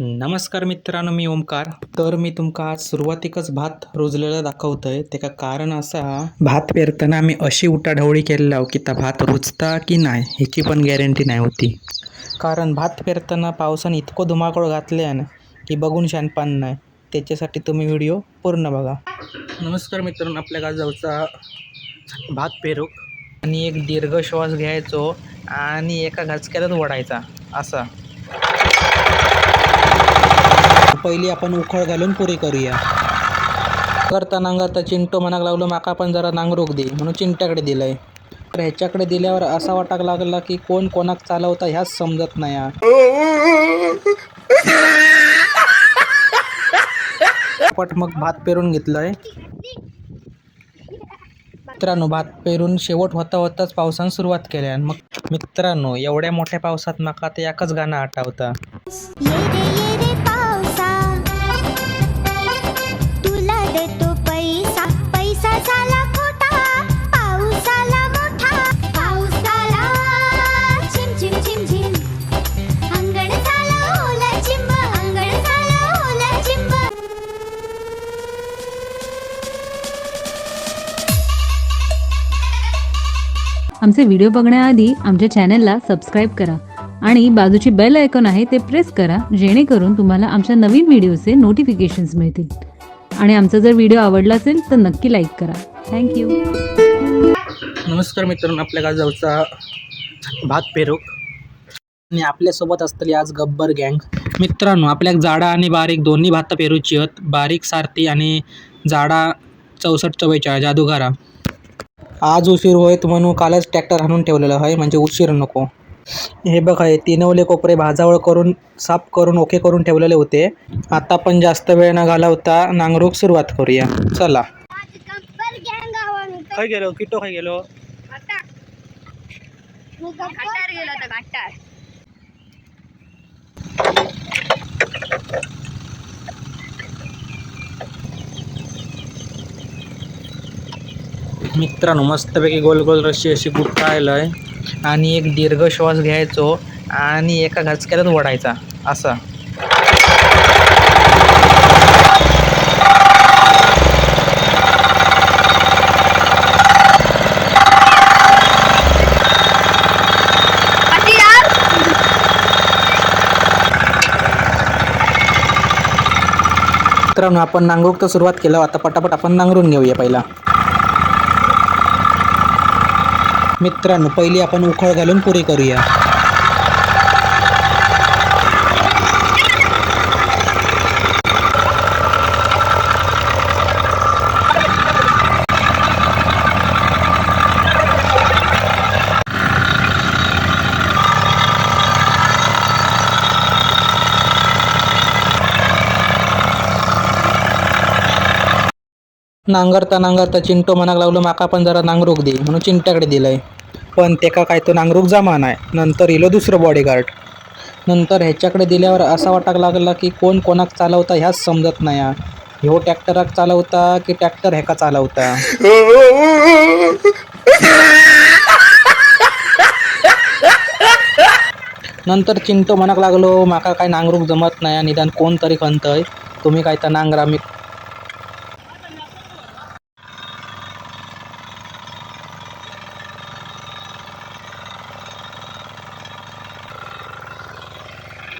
नमस्कार मित्रांनो मी ओमकार. तर मी तुमका आज सुरुवातीकच भात रुजलेला दाखवतोय. त्याका कारण असा भात पेरताना आम्ही अशी उटाढवळी केलेला आहो की त्या भात रुजता की नाही ह्याची पण गॅरंटी नाही होती. कारण भात पेरताना पावसाने इतकं धुमाकूळ घातल्यानं की बघून शानपान नाही. त्याच्यासाठी तुम्ही व्हिडिओ पूर्ण बघा. नमस्कार मित्रांनो आपल्या गावचा भात पेरूक. आणि एक दीर्घ श्वास घ्यायचो आणि एका घाचक्यातच ओढायचा असा. पहिली आपण उखळ घालून पुरी करूया. करता नांगरता चिंटू म्हणाक लागलो माका पण जरा नांगरूक दे म्हणून चिंट्याकडे दिलं आहे तर ह्याच्याकडे दिल्यावर असा वाटाक लागला की कोण कोणाक चालवता ह्याच समजत नाही पट मग भात पेरून घेतलाय. मित्रांनो भात पेरून शेवट होता होताच पावसानं सुरुवात केल्या मग मित्रांनो एवढ्या मोठ्या पावसात माका ते एकच गाणं आठवतं. आमचे व्हिडिओ बघण्याआधी आमच्या चॅनलला सबस्क्राईब करा आणि बाजूची बेल आयकॉन आहे ते प्रेस करा जेणेकरून तुम्हाला आमच्या नवीन व्हिडिओचे नोटिफिकेशन्स मिळतील. आणि आमचा जर व्हिडिओ आवडला असेल तर नक्की लाईक करा. थँक्यू नमस्कार मित्रांनो आपल्या गावचा भात पेरूक. आणि आपल्यासोबत असतली आज गब्बर गँग. मित्रांनो आपल्या जाडा आणि बारीक दोन्ही भात पेरूची आहेत बारीक सारथी आणि जाडा चौसष्ट चव्वेचाळीस जादूगारा. आज उशीर होईत म्हणून कालच ट्रॅक्टर आणून ठेवलेलं आहे म्हणजे उशीर नको. हे बघ आहे तिनवले कोपरे भाजावळ करून साफ करून ओके करून ठेवलेले होते. आता पण जास्त वेळ न घालवता नांगरूक सुरुवात करूया. चला. काय गेलो? किटो गेलो गट्टार गेलो होता गट्टार मित्रांनो मस्तपैकी गोल गोल रशी अशी गुट्टाळलं आहे आणि एक दीर्घ श्वास घ्यायचो आणि एका घाचक्यालाच ओढायचा असा. मित्रांनो आपण नांगरूक तर सुरुवात केलं आता पटापट आपण नांगरून घेऊया पहिला. मित्रांनो पहिली आपण उखळ घालून पुरी करूया. नांगरता नांगरता चिंटो म्हणाक लागलो माका पण जरा नांगरूक दे म्हणून चिंट्याकडे दिलंय. पण तेका काय तो नांगरूक जमा नाही नंतर इलो दुसरं बॉडीगार्ड नंतर ह्याच्याकडे दिल्यावर असा वाटाक लागला की कोण कोणाक चालवता ह्याच समजत नाही ह्यो ट्रॅक्टराक चालवता की ट्रॅक्टर ह्याका चालवता? नंतर चिंटो म्हणाक लागलो माका काय नांगरूक जमत नाही निदान कोण तरी खंतय. तुम्ही काय तर नांगरा मी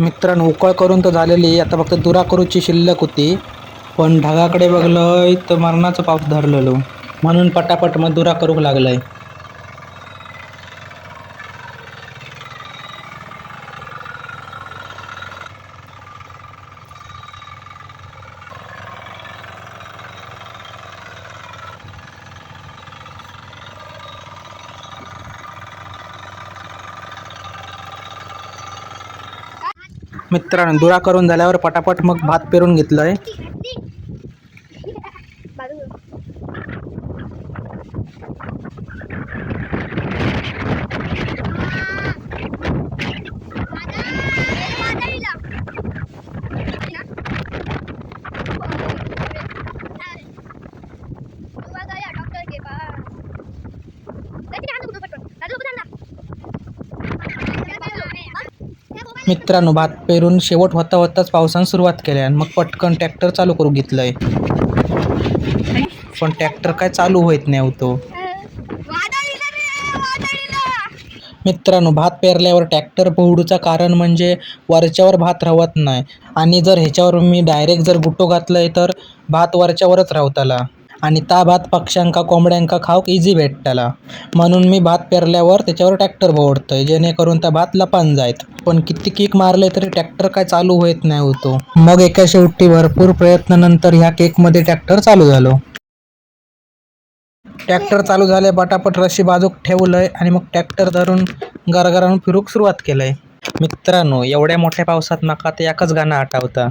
मित्रांनो उकळ करून तर झालेली आता फक्त दुरा करूची शिल्लक होती. पण ढगाकडे बघलंय तर मरणाचं पाऊस धरलेलो. म्हणून पटापट मग दुरा करूक लागलंय. मित्रांनो दुरा करून झाल्यावर पटापट मग भात पेरून घेतलंय. आहे के पास त्याची काय पटकन राजू उभं थांब ना. मित्रांनो भात पेरून शेवट होता होताच पावसानं सुरुवात केली आणि मग पटकन ट्रॅक्टर चालू करू घेतलंय. पण ट्रॅक्टर काय चालू होत नाही होतो मित्रांनो भात पेरल्यावर ट्रॅक्टर पोहडूचा कारण म्हणजे वरच्यावर भात राहत नाही. आणि जर ह्याच्यावर मी डायरेक्ट जर गुट्टो घातलंय तर भात वरच्यावरच रावताला आणि ता भात पक्ष्यांका कोंबड्यांका खाऊक इझी भेटताला. म्हणून मी भात पेरल्यावर त्याच्यावर ट्रॅक्टर भोवडतोय जेणेकरून त्या भात लपान जायत. पण किती किक मारले तरी ट्रॅक्टर काय चालू होत नाही होतो मग एका शेवटी भरपूर प्रयत्नानंतर ह्या केकमध्ये ट्रॅक्टर चालू झालो. ट्रॅक्टर चालू झाले बटापट रशी बाजूक ठेवलंय आणि मग ट्रॅक्टर धरून गरगरानं फिरूक सुरुवात केलंय. मित्रांनो एवढ्या मोठ्या पावसात माका ते एकच गाणं आठवता.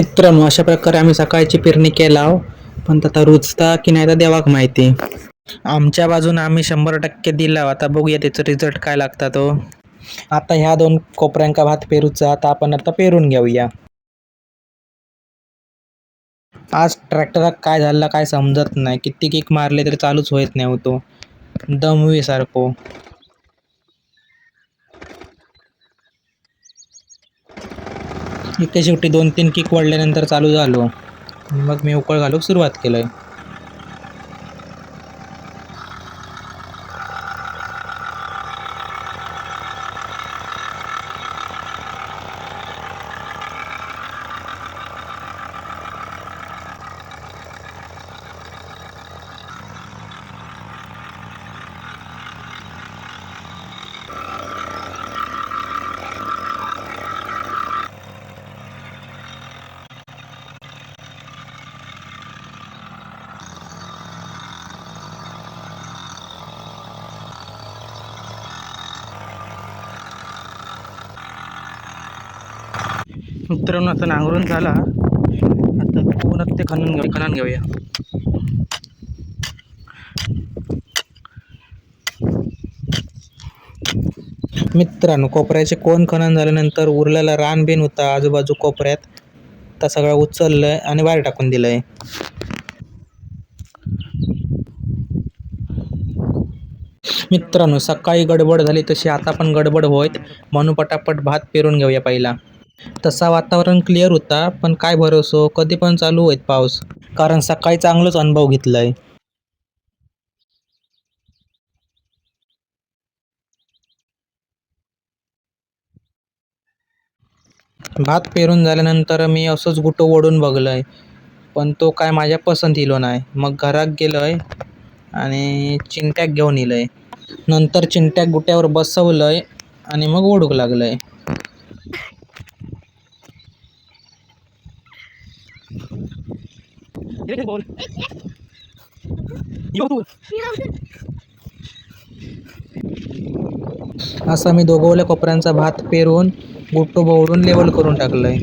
मित्रांनो अशा प्रकारे आम्ही सकाळची पेरणी केला पण आता रुचता की नाही तर देवाक माहिती. आमच्या बाजूने आम्ही शंभर टक्के दिला आता बघूया त्याचा रिझल्ट काय लागता तो हो. आता ह्या दोन कोपऱ्यांका भात पेरूचा आता आपण आता पेरून घेऊया. आज ट्रॅक्टरात काय झालं काय समजत नाही. किती किक मारले तरी चालूच होत नाही होतो दमवी सारखो. इथे शेवटी दोन तीन किक वाढल्यानंतर चालू झालो. मग मी उकळ घालूक सुरुवात केलं आहे मित्रांनो आता नांगरून झाला. आता पूर्ण ते खणून घेऊ खणून घेऊया. मित्रांनो कोपऱ्याचे कोण खनन झाल्यानंतर उरलेला रान बिन होता. आजूबाजू कोपऱ्यात त्या सगळा उचललं उचललंय आणि बाहेर टाकून दिलंय. मित्रांनो सकाळी गडबड झाली तशी आता पण गडबड होत. म्हणून पटापट भात पेरून घेऊया पहिला. तसा वातावरण क्लिअर होता पण काय भरोसो? कधी पण चालू होईत पाऊस. कारण सकाळी चांगलाच अनुभव घेतलाय. भात पेरून झाल्यानंतर मी असंच गुटो ओढून बघलंय. पण तो काय माझ्या पसंत इलो नाही. मग घरात गेलोय आणि चिंट्याक घेऊन येलंय नंतर चिंट्याक गुट्यावर बसवलंय आणि मग ओढूक लागलंय. असा मी दोघवल्या कोपऱ्यांचा भात पेरून गुट्टू बोवडून लेवल करून टाकलंय.